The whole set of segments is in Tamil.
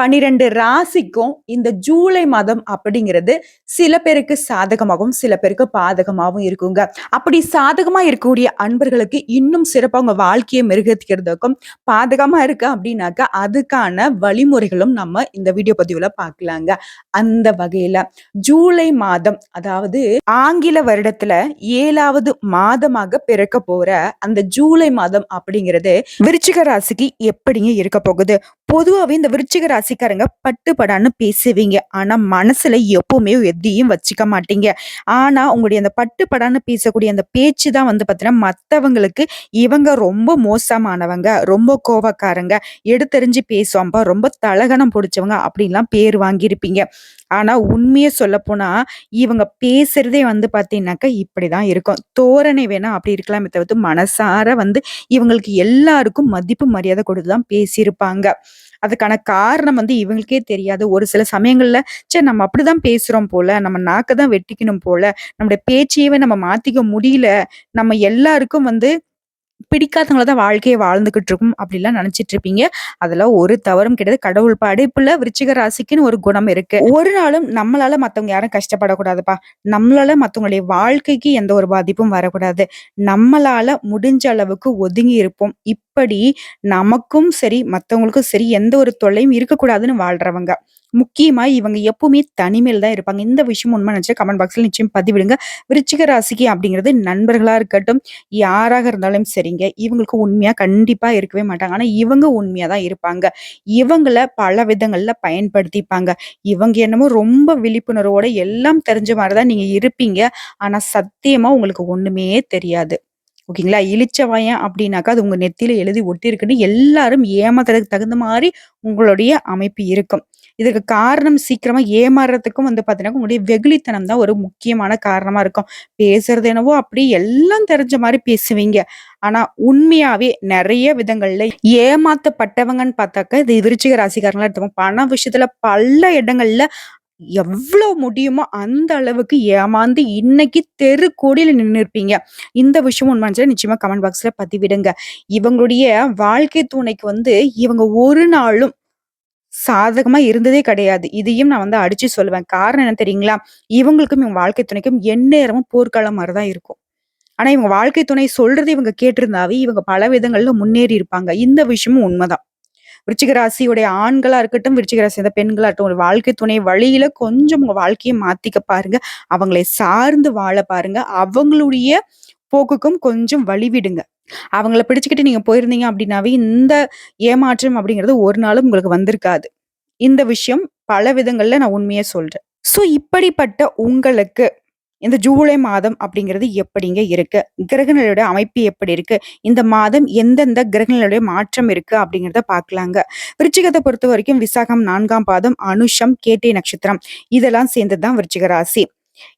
பனிரெண்டு ராசிக்கும் இந்த ஜூலை மாதம் அப்படிங்கிறது சில பேருக்கு சாதகமாகவும் சில பேருக்கு பாதகமாகவும் இருக்குங்க. அப்படி சாதகமா இருக்கக்கூடிய அன்பர்களுக்கு இன்னும் சிறப்பாக உங்க வாழ்க்கையை மெருகத்திக்கிறதுக்கும் பாதகமா இருக்கு அப்படின்னாக்கா அதுக்கான வழிமுறைகளும் நம்ம இந்த வீடியோ பதிவுல பார்க்கலாங்க. அந்த வகையில ஜூலை மாதம் அதாவது ஆங்கில வருடத்துல ஏழாவது மாதமாக பிறக்க போற அந்த ஜூலை மாதம் அப்படிங்கிறது விருச்சிக ராசிக்கு எப்படிங்க இருக்க போகுது? பொதுவாகவே இந்த விருச்சிக ராசிக்காரங்க பட்டுப்படான்னு பேசுவீங்க. ஆனா மனசுல எப்பவுமே எதையும் வச்சுக்க மாட்டீங்க. ஆனா உங்களுடைய அந்த பட்டுப்படான்னு பேசக்கூடிய அந்த பேச்சு தான் வந்து பார்த்தீங்கன்னா மற்றவங்களுக்கு இவங்க ரொம்ப மோசமானவங்க ரொம்ப கோபக்காரங்க எடுத்தறிஞ்சு பேசுவாம்பா ரொம்ப தலகணம் பிடிச்சவங்க அப்படின்லாம் பேர் வாங்கியிருப்பீங்க. ஆனா உண்மையை சொல்ல போனா இவங்க பேசுறதே வந்து பார்த்தீங்கன்னாக்கா இப்படிதான் இருக்கும். தோரணை வேணா அப்படி இருக்கலாமே தவிர்த்து மனசார வந்து இவங்களுக்கு எல்லாருக்கும் மதிப்பு மரியாதை கொடுத்து தான் பேசியிருப்பாங்க. அதுக்கான காரணம் வந்து இவங்களுக்கே தெரியாது. ஒரு சில சமயங்கள்ல சரி நம்ம அப்படிதான் பேசுறோம் போல நம்ம நாக்கை தான் வெட்டிக்கணும் போல நம்முடைய பேச்சையவே நம்ம மாத்திக்க முடியல நம்ம எல்லாருக்கும் வந்து பிடிக்காதவங்கள தான் வாழ்க்கையை வாழ்ந்துகிட்டு இருக்கும் அப்படிலாம் நினைச்சிட்டு இருப்பீங்க அதெல்லாம் ஒரு தவறும் கிடையாது. கடவுள் படைப்புல விருச்சிக ராசிக்குன்னு ஒரு குணம் இருக்கு. ஒரு நாளும் நம்மளால மத்தவங்க யாரும் கஷ்டப்படக்கூடாதுப்பா. நம்மளால மத்தவங்களுடைய வாழ்க்கைக்கு எந்த ஒரு பாதிப்பும் வரக்கூடாது. நம்மளால முடிஞ்ச அளவுக்கு ஒதுங்கி இருப்போம். இப்படி நமக்கும் சரி மத்தவங்களுக்கும் சரி எந்த ஒரு தொல்லையும் இருக்கக்கூடாதுன்னு வாழ்றவங்க. முக்கியமா இவங்க எப்பவுமே தனிமையில் தான் இருப்பாங்க. இந்த விஷயம் உண்மை நினைச்சா கமெண்ட் பாக்ஸ்ல நிச்சயம் பதிவிடுங்க. விருச்சிக ராசிக்கு அப்படிங்கிறது நண்பர்களா இருக்கட்டும் யாராக இருந்தாலும் சரிங்க. இவங்களுக்கு உண்மையா கண்டிப்பா இருக்கவே மாட்டாங்க. ஆனா இவங்க உண்மையா தான் இருப்பாங்க. இவங்கள பல விதங்கள்ல பயன்படுத்திப்பாங்க. இவங்க என்னமோ ரொம்ப விழிப்புணர்வோட எல்லாம் தெரிஞ்ச மாதிரிதான் நீங்க இருப்பீங்க. ஆனா சத்தியமா உங்களுக்கு ஒண்ணுமே தெரியாது. ஓகேங்களா? இழிச்சவாயம் அப்படின்னாக்கா அது உங்க நெத்தியில எழுதி ஒட்டி இருக்குன்னு எல்லாரும் ஏமாத்துறதுக்கு தகுந்த மாதிரி உங்களுடைய அமைப்பு இருக்கும். இதுக்கு காரணம் சீக்கிரமா ஏமாறுறதுக்கும் வந்து பாத்தீங்கன்னா உங்களுடைய வெகுளித்தனம் தான் ஒரு முக்கியமான காரணமா இருக்கும் பேசுறது என்னவோ அப்படி எல்லாம் தெரிஞ்ச மாதிரி பேசுவீங்க ஆனா உண்மையாவே நிறைய விதங்கள்ல ஏமாத்தப்பட்டவங்கன்னு பார்த்தாக்க இது விருச்சிக ராசிக்காரங்களா எடுத்துப்போம் பண விஷயத்துல பல இடங்கள்ல எவ்வளோ முடியுமோ அந்த அளவுக்கு ஏமாந்து இன்னைக்கு தெரு கோடியில நின்று இருப்பீங்க. இந்த விஷயம் உண்மைன்னு நிச்சயமா கமெண்ட் பாக்ஸ்ல பதிவிடுங்க. இவங்களுடைய வாழ்க்கை துணைக்கு வந்து இவங்க ஒரு நாளும் சாதகமா இருந்ததே கிடையாது. இதையும் நான் வந்து அடிச்சு சொல்லுவேன். காரணம் என்ன தெரியுங்களா? இவங்களுக்கும் இவங்க வாழ்க்கை துணைக்கும் எந்நேரமும் போர்க்காலம் மாதிரிதான் இருக்கும். ஆனா இவங்க வாழ்க்கை துணை சொல்றதை இவங்க கேட்டிருந்தாவே, இவங்க பல விதங்கள்ல முன்னேறி இருப்பாங்க. இந்த விஷயமும் உண்மைதான் விருச்சிகராசியுடைய ஆண்களா இருக்கட்டும், விருச்சிகராசி இந்த பெண்களா இருக்கட்டும், ஒரு வாழ்க்கை துணை வழியில கொஞ்சம் உங்க வாழ்க்கையை மாத்திக்க பாருங்க. அவங்களை சார்ந்து வாழ பாருங்க. அவங்களுடைய போக்குக்கும் கொஞ்சம் வழிவிடுங்க அவங்கள பிடிச்சுக்கிட்டு நீங்க போயிருந்தீங்க அப்படின்னாவே, இந்த ஏமாற்றம் அப்படிங்கிறது ஒரு நாளும் உங்களுக்கு வந்திருக்காது. இந்த விஷயம் பல விதங்கள்ல நான் உண்மையை சொல்றேன். ஸோ இப்படிப்பட்ட உங்களுக்கு இந்த ஜூலை மாதம் அப்படிங்கிறது எப்படிங்க இருக்கு? கிரகங்களுடைய அமைப்பு எப்படி இருக்கு? இந்த மாதம் எந்தெந்த கிரகங்களுடைய மாற்றம் இருக்கு அப்படிங்கிறத பார்க்கலாங்க. பொறுத்த வரைக்கும் விசாகம் நான்காம் பாதம், அனுஷம், கேட்டை நட்சத்திரம் இதெல்லாம் சேர்ந்தது தான் விருச்சிக ராசி.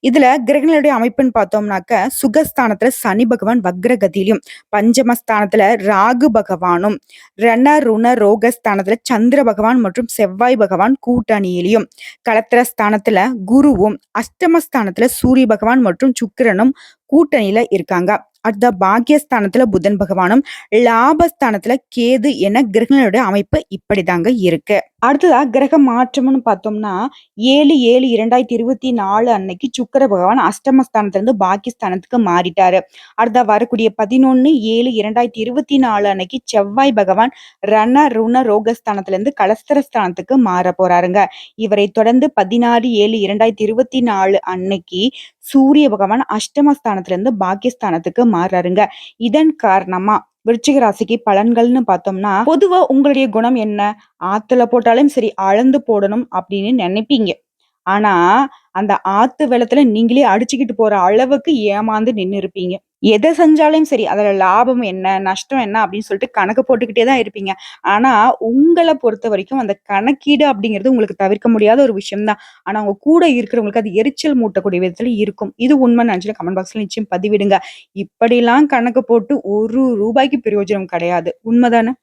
இதுல கிரகங்களுடைய அமைப்புன்னு பார்த்தோம்னாக்க சுகஸ்தானத்துல சனி பகவான் வக்ரகதியிலும் பஞ்சமஸ்தானத்துல ராகு பகவானும் ரண ருண ரோகஸ்தானத்துல சந்திர பகவான் மற்றும் செவ்வாய் பகவான் கூட்டணியிலையும் கலத்திரஸ்தானத்துல குருவும் அஷ்டமஸ்தானத்துல சூரிய பகவான் மற்றும் சுக்கிரனும் கூட்டணியில இருக்காங்க. அடுத்த பாக்கியஸ்தானத்துல புதன் பகவானும் லாபஸ்தானத்துல கேது என கிரகங்களுடைய அமைப்பு இப்படிதாங்க இருக்கு. அடுத்ததா கிரக மாற்றம்னு பார்த்தோம்னா ஏழு ஏழு இரண்டாயிரத்தி இருபத்தி நாலு அன்னைக்கு சுக்கர பகவான் அஷ்டமஸ்தானத்திலிருந்து பாகிஸ்தானத்துக்கு மாறிட்டாரு. அடுத்தா வரக்கூடிய பதினொன்னு ஏழு இரண்டாயிரத்தி இருபத்தி நாலு அன்னைக்கு செவ்வாய் பகவான் ரண ருண ரோகஸ்தானத்திலிருந்து கலஸ்தரஸ்தானத்துக்கு மாற போறாருங்க. இவரை தொடர்ந்து பதினாறு ஏழு இரண்டாயிரத்தி இருபத்தி நாலு அன்னைக்கு சூரிய பகவான் அஷ்டமஸ்தானத்திலிருந்து பாகிஸ்தானத்துக்கு மாறுறாருங்க. இதன் காரணமா விருச்சிக ராசிக்கு பலன்கள்னு பார்த்தோம்னா பொதுவா உங்களுடைய குணம் என்ன? ஆத்துல போட்டாலும் சரி அளந்து போடணும் அப்படின்னு நினைப்பீங்க. ஆனா அந்த ஆத்து வெள்ளத்துல நீங்களே அடிச்சுக்கிட்டு போற அளவுக்கு ஏமாந்து நின்னு இருப்பீங்க எதை செஞ்சாலும் சரி அதில் லாபம் என்ன நஷ்டம் என்ன அப்படின்னு சொல்லிட்டு கணக்கு போட்டுக்கிட்டே தான் இருப்பீங்க. ஆனால் உங்களை பொறுத்த வரைக்கும் அந்த கணக்கீடு அப்படிங்கிறது உங்களுக்கு தவிர்க்க முடியாத ஒரு விஷயம் தான். அவங்க கூட இருக்கிறவங்களுக்கு அது எரிச்சல் மூட்டக்கூடிய விதத்தில் இருக்கும். இது உண்மை நினச்சிட்டு கமெண்ட் பாக்ஸில் நிச்சயம் பதிவிடுங்க. இப்படிலாம் கணக்கு போட்டு ஒரு ரூபாய்க்கு பிரயோஜனம் கிடையாது. உண்மைதானே?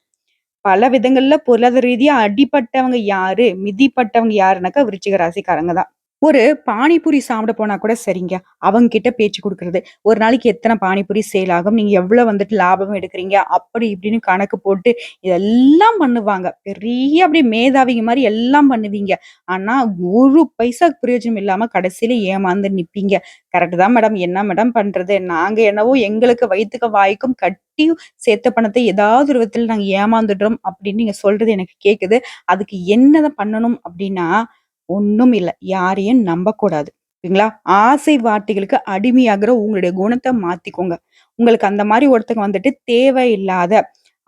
பல விதங்கள்ல பொருளாதார ரீதியா அடிப்பட்டவங்க யாரு மிதிப்பட்டவங்க யாருனாக்கா விருச்சிக ராசிக்காரங்க தான். ஒரு பானிபூரி சாப்பிட போனா கூட சரிங்க. அவங்க கிட்ட பேச்சு கொடுக்கறது ஒரு நாளைக்கு எத்தனை பானிபூரி சேல் ஆகும்? நீங்க எவ்வளவு வந்துட்டு லாபம் எடுக்கிறீங்க அப்படி இப்படின்னு கணக்கு போட்டு இதெல்லாம் பண்ணுவாங்க. பெரிய அப்படியே மேதாவிங்க மாதிரி எல்லாம் பண்ணுவீங்க. ஆனா, ஒரு பைசா பிரயோஜனம் இல்லாம கடைசியில ஏமாந்து நிப்பீங்க. கரெக்ட் தான் மேடம். என்ன மேடம் பண்றது? நாங்க என்னவோ எங்களுக்கு வயிற்றுக்கு வாய்க்கும் கட்டி சேர்த்த பணத்தை ஏதாவது ஒரு விதத்துல நாங்க ஏமாந்துடுறோம் அப்படின்னு நீங்க சொல்றது எனக்கு கேக்குது. அதுக்கு என்னதான் பண்ணணும் அப்படின்னா ஒண்ணும் இல்ல. யாரையும் நம்பக்கூடாது. சரிங்களா? ஆசை வார்த்தைகளுக்கு அடிமையாகிற உங்களுடைய குணத்தை மாத்திக்கோங்க. உங்களுக்கு அந்த மாதிரி ஒருத்தங்க வந்துட்டு தேவையில்லாத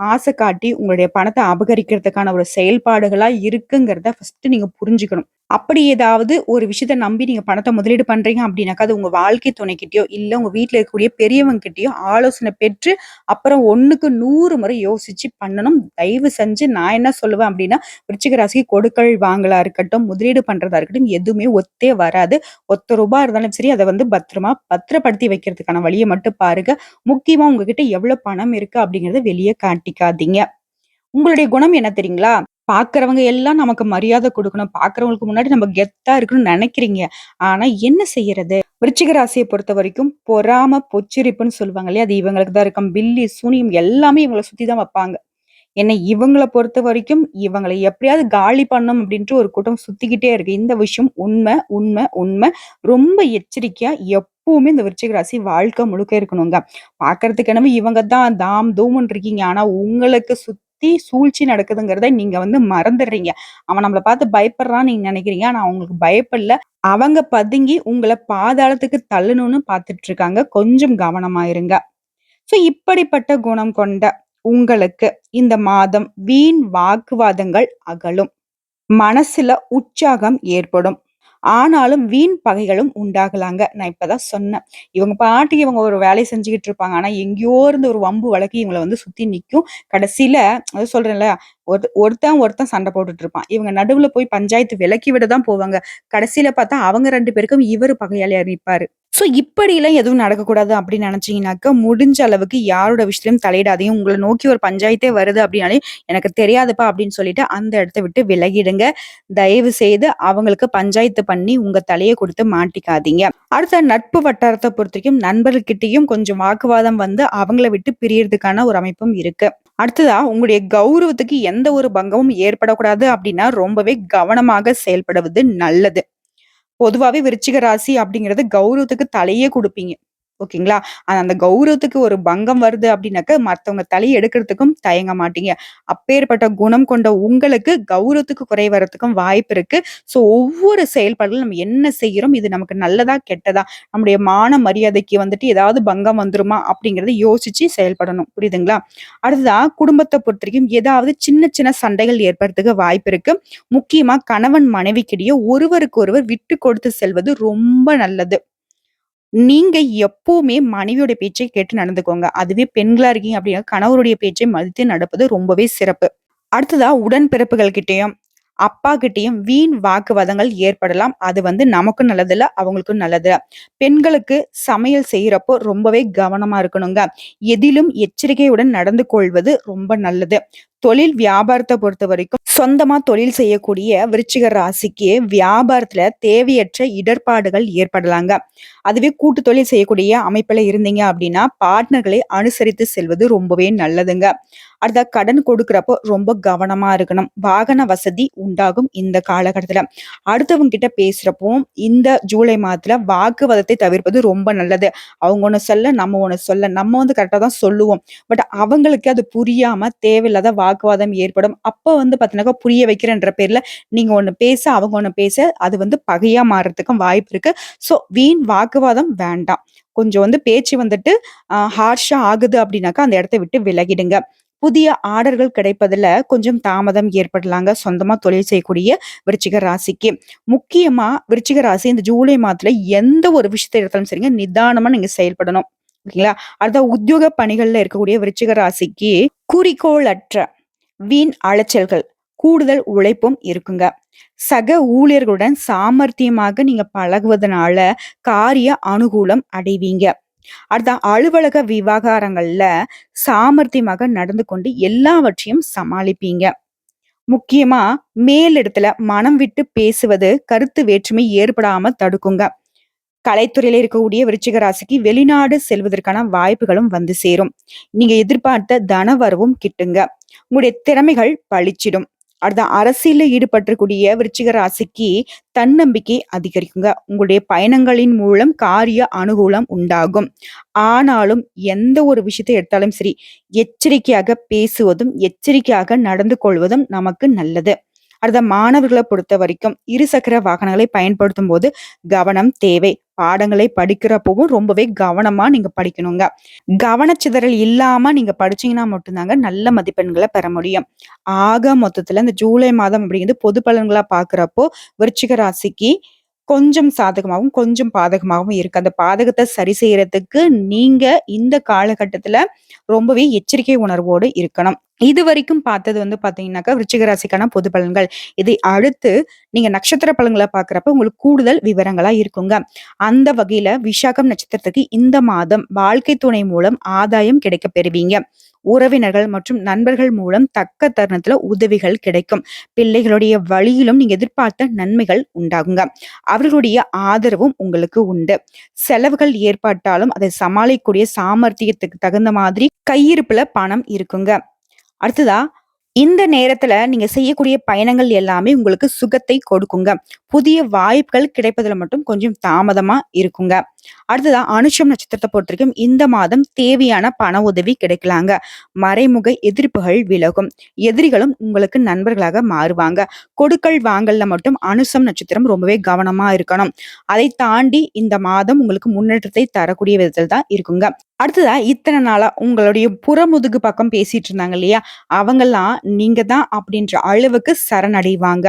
ஆசை காட்டி உங்களுடைய பணத்தை அபகரிக்கிறதுக்கான ஒரு செயல்பாடுகளா இருக்குங்கிறத ஃபர்ஸ்ட் நீங்க புரிஞ்சுக்கணும். அப்படி ஏதாவது ஒரு விஷயத்த நம்பி நீங்க பணத்தை முதலீடு பண்றீங்க அப்படின்னாக்கா, அது உங்க வாழ்க்கை துணைக்கிட்டயோ, இல்ல உங்க வீட்டில் இருக்கக்கூடிய பெரியவங்ககிட்டயோ ஆலோசனை பெற்று, அப்புறம் 1க்கு 100 முறை யோசிச்சு பண்ணணும். தயவு செஞ்சு நான் என்ன சொல்லுவேன் அப்படின்னா, விருச்சிக ராசிக்கு கொடுக்கல் வாங்கலா இருக்கட்டும், முதலீடு பண்றதா இருக்கட்டும், எதுவுமே ஒத்தே வராது. ஒத்த ரூபா இருந்தாலும் சரி, அதை வந்து பத்திரமா பத்திரப்படுத்தி வைக்கிறதுக்கான வழியை மட்டும் பாருங்க. முக்கியமா உங்ககிட்ட எவ்வளவு பணம் இருக்கு அப்படிங்கிறத வெளியே காட்டிக்காதீங்க. உங்களுடைய குணம் என்ன தெரியுங்களா? பாக்குறவங்க எல்லாம் நமக்கு மரியாதை கொடுக்கணும் பாக்குறவங்களுக்கு முன்னாடி நம்ம கெத்தா இருக்கணும்னு நினைக்கிறீங்க ஆனா என்ன செய்யறது? விருச்சிக ராசிய பொறுத்தவரைக்கும் பொறாம, பொச்சிரிப்புன்னு சொல்லுவாங்க இல்லையா? அது இவங்களுக்கு தான் இருக்கும். பில்லி, சூனியம் எல்லாமே இவங்கள சுத்தி தான் வப்பாங்க. ஏன்னா பொறுத்த வரைக்கும் இவங்களை எப்படியாவது காலி பண்ணும் அப்படின்ட்டு ஒரு கூட்டம் சுத்திக்கிட்டே இருக்கு. இந்த விஷயம் உண்மை உண்மை உண்மை ரொம்ப எச்சரிக்கையா எப்பவுமே இந்த விருச்சிக ராசி வாழ்க்கை முழுக்க இருக்கணுங்க. பார்க்கறதுக்கு என்னவோ இவங்க தான் தாம் தூமன் இருக்கீங்க. ஆனா உங்களுக்கு சுத்தி சூழ்ச்சி நடக்குதுங்கிறத நீங்க வந்து மறந்துடுறீங்க. அவன் நம்மள பார்த்து பயப்படுறான்னு நீங்க நினைக்கிறீங்க. ஆனா அவங்களுக்கு பயப்படல. அவங்க பதுங்கி உங்களை பாதாளத்துக்கு தள்ளணும்னு பார்த்துட்டு இருக்காங்க. கொஞ்சம் கவனமா இருங்க. ஸோ இப்படிப்பட்ட குணம் கொண்ட உங்களுக்கு இந்த மாதம் வீண் வாக்குவாதங்கள் அகலும். மனசுல உற்சாகம் ஏற்படும். ஆனாலும் வீண் பகைகளும் உண்டாகலாங்க. நான் இப்பதான் சொன்னேன். இவங்க பாட்டுக்கு இவங்க ஒரு வேலையை செஞ்சுக்கிட்டு இருப்பாங்க. ஆனா எங்கேயோ இருந்து ஒரு வம்பு வழக்கு இவங்களை வந்து சுத்தி நிற்கும் கடைசியில அது சொல்றேன்ல, ஒரு ஒருத்தன் ஒருத்தன் சண்டை போட்டுட்டு இருப்பான். இவங்க நடுவுல போய் பஞ்சாயத்து விலக்கி விட தான் போவாங்க. கடைசியில பார்த்தா அவங்க ரெண்டு பேருக்கும் இவர் பகையாளியா நிப்பாரு. ஸோ இப்படியெல்லாம் எதுவும் நடக்கக்கூடாது அப்படின்னு நினச்சிங்கனாக்கா முடிஞ்ச அளவுக்கு யாரோட விஷயத்திலயும் தலையிடாதீங்க. உங்களை நோக்கி ஒரு பஞ்சாயத்தே வருது அப்படின்னாலே, "எனக்கு தெரியாதுப்பா" அப்படின்னு சொல்லிட்டு அந்த இடத்த விட்டு விலகிடுங்க. தயவு செய்து அவங்களுக்கு பஞ்சாயத்து பண்ணி உங்க தலையை கொடுத்து மாட்டிக்காதீங்க. அடுத்த நட்பு வட்டாரத்தை பொறுத்த வரைக்கும் நண்பர்கிட்டையும் கொஞ்சம் வாக்குவாதம் வந்து அவங்கள விட்டு பிரியறதுக்கான ஒரு அமைப்பும் இருக்கு. அடுத்ததா உங்களுடைய கௌரவத்துக்கு எந்த ஒரு பங்கமும் ஏற்படக்கூடாது அப்படின்னா, ரொம்பவே கவனமாக செயல்படுவது நல்லது. பொதுவாகவே விருச்சிக ராசி அப்படிங்கிறது கௌரவத்துக்கு தலையே கொடுப்பீங்க. ஓகேங்களா? அந்த கௌரவத்துக்கு ஒரு பங்கம் வருது அப்படின்னாக்க, மற்றவங்க தலையை எடுக்கிறதுக்கும் தயங்க மாட்டீங்க. அப்பேற்பட்ட குணம் கொண்ட உங்களுக்கு கௌரவத்துக்கு குறை வர்றதுக்கும் வாய்ப்பு இருக்கு. ஸோ ஒவ்வொரு செயல்பாடுகளும் நம்ம என்ன செய்கிறோம் இது நமக்கு நல்லதா? கெட்டதா? நம்முடைய மான மரியாதைக்கு வந்துட்டு ஏதாவது பங்கம் வந்துருமா? அப்படிங்கிறத யோசிச்சு செயல்படணும். புரியுதுங்களா? அடுத்ததா குடும்பத்தை பொறுத்த வரைக்கும் ஏதாவது சின்ன சின்ன சண்டைகள் ஏற்படுறதுக்கு வாய்ப்பு இருக்கு. முக்கியமா கணவன் மனைவிக்கிடையே ஒருவருக்கு ஒருவர் விட்டு கொடுத்து செல்வது ரொம்ப நல்லது. நீங்க எப்பவுமே மனைவியோட பேச்சை கேட்டு நடந்துக்கோங்க. அதுவே பெண்களா இருக்கீங்க அப்படின்னா, கணவருடைய பேச்சை மதித்து நடப்பது ரொம்பவே சிறப்பு. அடுத்ததா உடன்பிறப்புகள் கிட்டேயும் அப்பா கிட்டேயும் வீண் வாக்குவாதங்கள் ஏற்படலாம். அது வந்து நமக்கும் நல்லதில்ல, அவங்களுக்கும் நல்லதில்ல பெண்களுக்கு சமையல் செய்யறப்போ ரொம்பவே கவனமா இருக்கணுங்க. எதிலும் எச்சரிக்கையுடன் நடந்து கொள்வது ரொம்ப நல்லது. தொழில் வியாபாரத்தை பொறுத்த வரைக்கும் சொந்தமா தொழில் செய்யக்கூடிய விருச்சிக ராசிக்கு வியாபாரத்துல தேவையற்ற இடர்பாடுகள் ஏற்படலாங்க. அதுவே கூட்டு தொழில் செய்யக்கூடிய அமைப்புல இருந்தீங்க அப்படின்னா, பார்ட்னர்களை அனுசரித்து செல்வது ரொம்பவே நல்லதுங்க. அடுத்த கடன் கொடுக்குறப்போ ரொம்ப கவனமா இருக்கணும். வாகன வசதி உண்டாகும் இந்த காலகட்டத்தில் அடுத்தவங்க கிட்ட பேசுறப்போ, இந்த ஜூலை மாதத்துல வாக்குவாதத்தை தவிர்ப்பது ரொம்ப நல்லது. அவங்க ஒன்று சொல்ல, நம்ம ஒன்று சொல்ல. நம்ம வந்து கரெக்டாக தான் சொல்லுவோம். பட் அவங்களுக்கு அது புரியாம தேவையில்லாத வாக்குவாதம் ஏற்படும். அப்போ வந்து பார்த்தீங்கன்னா புரிய வைக்கிறேன்ற பேர்ல நீங்க ஒன்று பேச, அவங்க ஒன்று பேச, அது வந்து பகையா மாறுறதுக்கும் வாய்ப்பு இருக்கு. ஸோ வீண் வாக்குவாதம் வேண்டாம். கொஞ்சம் வந்து பேச்சு வந்துட்டு ஹார்ஷா ஆகுது அப்படின்னாக்கா, அந்த இடத்த விட்டு விலகிடுங்க. புதிய ஆர்டர்கள் கிடைப்பதில் கொஞ்சம் தாமதம் ஏற்படலாங்க. சொந்தமாக தொழில் செய்யக்கூடிய விருச்சிக ராசிக்கு. முக்கியமாக விருச்சிக ராசி இந்த ஜூலை மாதத்தில் எந்த ஒரு விஷயத்தை எடுத்தாலும் சரிங்க, நிதானமாக நீங்கள் செயல்படணும். ஓகேங்களா? அடுத்த உத்தியோக பணிகளில் இருக்கக்கூடிய விருச்சிக ராசிக்கு குறிக்கோளற்ற வீண் அலைச்சல்கள், கூடுதல் உழைப்பும் இருக்குங்க. சக ஊழியர்களுடன் சாமர்த்தியமாக நீங்க பழகுவதனால காரிய அனுகூலம் அடைவீங்க. அடுத்த அலுவலக விவகாரங்கள்ல சாமர்த்தியமாக நடந்து கொண்டு எல்லாவற்றையும் சமாளிப்பீங்க. முக்கியமா மேலிடத்துல மனம் விட்டு பேசுவது கருத்து வேற்றுமை ஏற்படாம தடுக்குங்க. கலைத்துறையில இருக்கக்கூடிய விருச்சிக ராசிக்கு வெளிநாடு செல்வதற்கான வாய்ப்புகளும் வந்து சேரும். நீங்க எதிர்பார்த்த தனவரவும் கிட்டுங்க. உங்களுடைய திறமைகள் பளிச்சிடும். அடுத்த அரசியல ஈடுபட்டக்கூடிய விருச்சிக ராசிக்கு தன்னம்பிக்கை அதிகரிக்குங்க. உங்களுடைய பயணங்களின் மூலம் காரிய அனுகூலம் உண்டாகும். ஆனாலும் எந்த ஒரு விஷயத்தை எடுத்தாலும் சரி, எச்சரிக்கையாக பேசுவதும், எச்சரிக்கையாக நடந்து கொள்வதும் நமக்கு நல்லது. அடுத்த மாணவர்களை பொறுத்த வரைக்கும் இருசக்கர வாகனங்களை பயன்படுத்தும் போது கவனம் தேவை. பாடங்களை படிக்கிறப்பவும் ரொம்பவே கவனமா நீங்க படிக்கணுங்க. கவனச்சிதறல் இல்லாம நீங்க படிச்சீங்கன்னா மட்டும்தாங்க நல்ல மதிப்பெண்களை பெற முடியும். ஆக மொத்தத்துல இந்த ஜூலை மாதம் அப்படிங்கிறது பொது பலன்களா பாக்குறப்போ விருச்சிக ராசிக்கு கொஞ்சம் சாதகமாகவும் கொஞ்சம் பாதகமாகவும் இருக்கு. அந்த பாதகத்தை சரி செய்யறதுக்கு நீங்க இந்த காலகட்டத்துல ரொம்பவே எச்சரிக்கை உணர்வோடு இருக்கணும். இது வரைக்கும் பார்த்தது வந்து பார்த்தீங்கன்னாக்கா, விருச்சிக ராசிக்கான பொது பலன்கள். இதை அடுத்து நீங்க நட்சத்திர பலன்களை பார்க்குறப்ப உங்களுக்கு கூடுதல் விவரங்களா இருக்குங்க. அந்த வகையில விசாகம் நட்சத்திரத்துக்கு இந்த மாதம் வாழ்க்கை துணை மூலம் ஆதாயம் கிடைக்கப் பெறுவீங்க. உறவினர்கள் மற்றும் நண்பர்கள் மூலம் தக்க தருணத்துல உதவிகள் கிடைக்கும். பிள்ளைகளுடைய வழியிலும் நீங்க எதிர்பார்த்த நன்மைகள் உண்டாகுங்க. அவர்களுடைய ஆதரவும் உங்களுக்கு உண்டு. செலவுகள் ஏற்பட்டாலும் அதை சமாளிக்கக்கூடிய சாமர்த்தியத்துக்கு தகுந்த மாதிரி கையிருப்புல பணம் இருக்குங்க. அடுத்ததா இந்த நேரத்துல நீங்க செய்யக்கூடிய பயணங்கள் எல்லாமே உங்களுக்கு சுகத்தை கொடுக்குங்க. புதிய வாய்ப்புகள் கிடைப்பதுல மட்டும் கொஞ்சம் தாமதமா இருக்குங்க. அடுத்ததா அனுஷம் நட்சத்திரத்தை பொறுத்தவரைக்கும் இந்த மாதம் தேவையான பண உதவி கிடைக்கலாங்க. மறைமுக எதிர்ப்புகள் விலகும். எதிரிகளும் உங்களுக்கு நண்பர்களாக மாறுவாங்க. கொடுக்கல் வாங்கல்ல மட்டும் அனுசம் நட்சத்திரம் ரொம்பவே கவனமா இருக்கணும். அதை தாண்டி இந்த மாதம் உங்களுக்கு முன்னேற்றத்தை தரக்கூடிய விதத்தில் தான் இருக்குங்க. அடுத்ததா இத்தனை நாளா உங்களுடைய புறமுதுகு பக்கம் பேசிட்டு இருந்தாங்க இல்லையா? அவங்கெல்லாம் நீங்க தான் அப்படின்ற அளவுக்கு சரணடைவாங்க.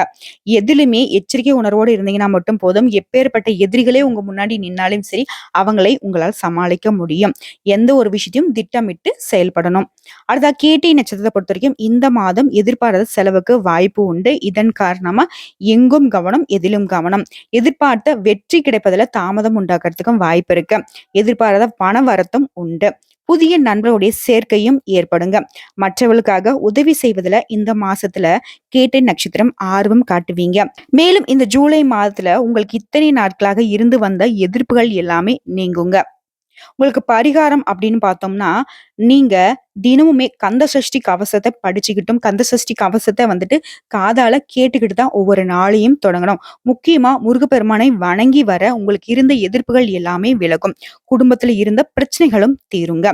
எதிலுமே எச்சரிக்கை உணர்வோடு இருந்தீங்கன்னா மட்டும் போதும். எப்பேர்ப்பட்ட எதிரிகளே உங்க முன்னாடி நின்னாலும் சரி, அவங்களை உங்களால் சமாளிக்க முடியும். எந்த ஒரு விஷயத்தையும் திட்டமிட்டு செயல்படணும். அதுதான் கேட்டி நட்சத்திரத்தை பொறுத்த வரைக்கும் இந்த மாதம் எதிர்பாராத செலவுக்கு வாய்ப்பு உண்டு. இதன் காரணமா எங்கும் கவனம், எதிலும் கவனம். எதிர்பார்த்த வெற்றி கிடைப்பதில் தாமதம் உண்டாக்குறதுக்கும் வாய்ப்பு இருக்கு. எதிர்பாராத பண வரத்தும் உண்டு. புதிய நண்பர்களுடைய சேர்க்கையும் ஏற்படுங்க. மற்றவர்களுக்காக உதவி செய்வதில் இந்த மாசத்துல கேட்டை நட்சத்திரம் ஆர்வம் காட்டுவீங்க. மேலும் இந்த ஜூலை மாதத்துல உங்களுக்கு இத்தனை நாட்களாக இருந்து வந்த எதிர்ப்புகள் எல்லாமே நீங்குங்க. உங்களுக்கு பரிகாரம் அப்படின்னு பார்த்தோம்னா, நீங்க தினமுமே கந்த சஷ்டி கவசத்தை படிச்சுக்கிட்டும், கந்த சஷ்டி கவசத்தை வந்துட்டு காதால கேட்டுக்கிட்டு தான் ஒவ்வொரு நாளையும் தொடங்கணும். முக்கியமா முருகப்பெருமானை வணங்கி வர உங்களுக்கு இருந்த எதிர்ப்புகள் எல்லாமே விலகும். குடும்பத்துல இருந்த பிரச்சனைகளும் தீருங்க.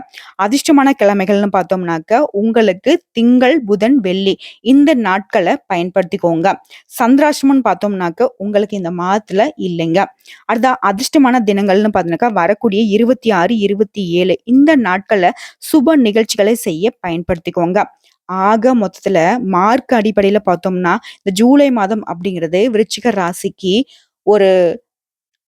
அதிர்ஷ்டமான கிழமைகள்னு பார்த்தோம்னாக்க, உங்களுக்கு திங்கள், புதன், வெள்ளி இந்த நாட்கள பயன்படுத்திக்கோங்க. சந்திராஷ்டமம்னு பார்த்தோம்னாக்க, உங்களுக்கு இந்த மாதத்துல இல்லைங்க. அடுத்த அதிர்ஷ்டமான தினங்கள்னு பார்த்தோம்னாக்கா, வரக்கூடிய 26, 27 இந்த நாட்கள்ல சுப நிகழ்ச்சிகளை செய்ய பயன்படுத்திக்கோங்க. ஆக மொத்தத்துல மார்க் அடிப்படையில பார்த்தோம்னா, இந்த ஜூலை மாதம் அப்படிங்கிறது விருச்சிக ராசிக்கு ஒரு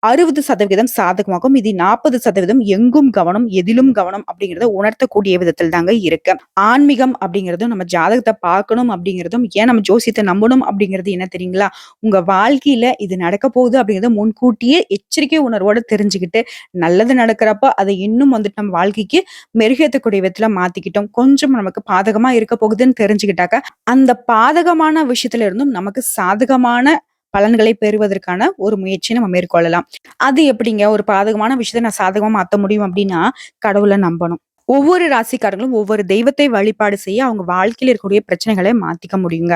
60% சாதகமாகும். இது நாற்பது சதவீதம் எங்கும் கவனம், எதிலும் கவனம் அப்படிங்கிறத உணர்த்தக்கூடிய விதத்தில் தாங்க இருக்கு. ஆன்மீகம் அப்படிங்கிறதும் நம்ம ஜாதகத்தை பார்க்கணும் அப்படிங்கிறதும், ஏன் நம்ம ஜோசியத்தை நம்பணும் அப்படிங்கிறது என்ன தெரியுங்களா? உங்க வாழ்க்கையில இது நடக்க போகுது அப்படிங்கிறத முன்கூட்டியே எச்சரிக்கை உணர்வோட தெரிஞ்சுக்கிட்டு, நல்லது நடக்கிறப்ப அதை இன்னும் வந்துட்டு நம்ம வாழ்க்கைக்கு மெருகேற்றக்கூடிய விதத்துல மாத்திக்கிட்டோம். கொஞ்சம் நமக்கு பாதகமா இருக்க போகுதுன்னு தெரிஞ்சுக்கிட்டாக்க, அந்த பாதகமான விஷயத்துல இருந்தும் நமக்கு சாதகமான பலன்களை பெறுவதற்கான ஒரு முயற்சியை நம்ம மேற்கொள்ளலாம். அது எப்படிங்க? ஒரு பாதகமான விஷயத்த நான் சாதகமா மாற்ற முடியும் அப்படின்னா, கடவுளை நம்பணும். ஒவ்வொரு ராசிக்காரங்களும் ஒவ்வொரு தெய்வத்தை வழிபாடு செய்ய அவங்க வாழ்க்கையில் இருக்கக்கூடிய பிரச்சனைகளை மாத்திக்க முடியுங்க.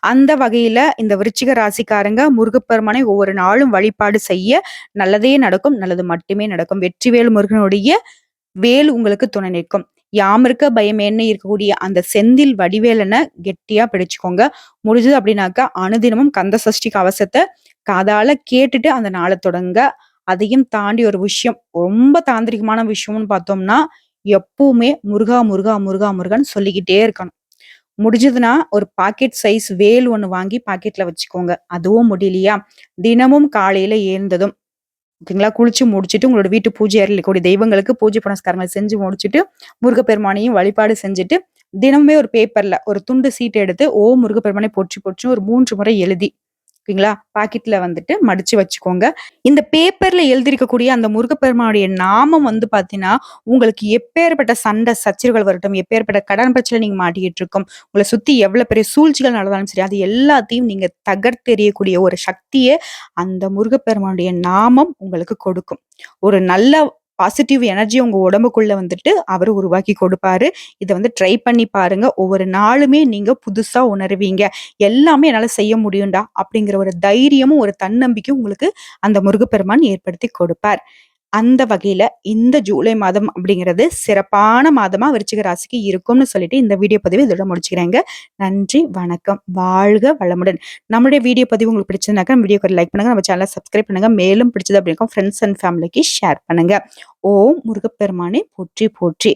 அந்த வகையில இந்த விருச்சிக ராசிக்காரங்க முருகப்பெருமானை ஒவ்வொரு நாளும் வழிபாடு செய்ய நல்லதே நடக்கும். நல்லது மட்டுமே நடக்கும். வெற்றிவேல் முருகனுடைய வேல் உங்களுக்கு துணை நிற்கும். யாமிருக்க பயமேன்னு இருக்கக்கூடிய அந்த செந்தில் வடிவேலனை கெட்டியா பிடிச்சுக்கோங்க. முடிஞ்சது அப்படின்னாக்கா, அனுதினமும் கந்த சஷ்டி கவசத்தை காதால கேட்டுட்டு அந்த நாளை தொடங்க அதையும் தாண்டி ஒரு விஷயம், ரொம்ப தாந்திரிகமான விஷயம்னு பார்த்தோம்னா, எப்பவுமே முருகா, முருகா, முருகா, முருகன் சொல்லிக்கிட்டே இருக்கணும். முடிஞ்சதுன்னா, ஒரு பாக்கெட் சைஸ் வேல் ஒன்று வாங்கி பாக்கெட்ல வச்சுக்கோங்க. அதுவும் முடியலையா, தினமும் காலையில எழுந்ததும் ஓகேங்களா, குளிச்சு முடிச்சுட்டு உங்களோட வீட்டு பூஜை அறையில் இருக்கக்கூடிய தெய்வங்களுக்கு பூஜை புனஸ்காரங்கள் செஞ்சு முடிச்சுட்டு, முருகப்பெருமானையும் வழிபாடு செஞ்சுட்டு, தினமுமே ஒரு பேப்பர்ல ஒரு துண்டு சீட்டை எடுத்து, ஓ முருகப்பெருமானை போற்றி போற்றி ஒரு மூன்று முறை எழுதி ஓகேங்களா, பாக்கெட்ல வந்துட்டு மடிச்சு வச்சுக்கோங்க. இந்த பேப்பர்ல எழுதியிருக்கக்கூடிய அந்த முருகப்பெருமானுடைய நாமம் வந்து பாத்தீங்கன்னா உங்களுக்கு எப்பேர்ப்பட்ட சண்டை, சச்சரவுகள் வரட்டும், எப்பேர்ப்பட்ட கடன் பிரச்சனை நீங்க மாட்டிக்கிட்டு இருக்கும், உங்களை சுத்தி எவ்வளவு பெரிய சூழ்ச்சிகள் நடந்தாலும் சரி, அது எல்லாத்தையும் நீங்க தகர்த்தெறியக்கூடிய ஒரு சக்தியை அந்த முருகப்பெருமானுடைய நாமம் உங்களுக்கு கொடுக்கும். ஒரு நல்ல பாசிட்டிவ் எனர்ஜி உங்க உடம்புக்குள்ள வந்துட்டு அவர் உருவாக்கி கொடுப்பாரு. இதை வந்து ட்ரை பண்ணி பாருங்க. ஒவ்வொரு நாளுமே நீங்க புதுசா உணருவீங்க. எல்லாமே என்னால செய்ய முடியும்டா அப்படிங்கிற ஒரு தைரியமும், ஒரு தன்னம்பிக்கையும் உங்களுக்கு அந்த முருகப்பெருமான் ஏற்படுத்தி கொடுப்பார். அந்த வகையில இந்த ஜூலை மாதம் அப்படிங்கிறது சிறப்பான மாதமா விருச்சிக ராசிக்கு இருக்கும்னு சொல்லிட்டு இந்த வீடியோ பதிவு இதோட முடிச்சுக்கிறேங்க. நன்றி, வணக்கம். வாழ்க வளமுடன். நம்மளுடைய வீடியோ பதிவு உங்களுக்கு பிடிச்சதுனாக்கா வீடியோக்கு லைக் பண்ணுங்க. நம்ம சேனலை சப்ஸ்கிரைப் பண்ணுங்க. மேலும் பிடிச்சது அப்படின்னா ஃப்ரெண்ட்ஸ் அண்ட் ஃபேமிலிக்கு ஷேர் பண்ணுங்க. ஓம் முருகப்பெருமானே போற்றி போற்றி.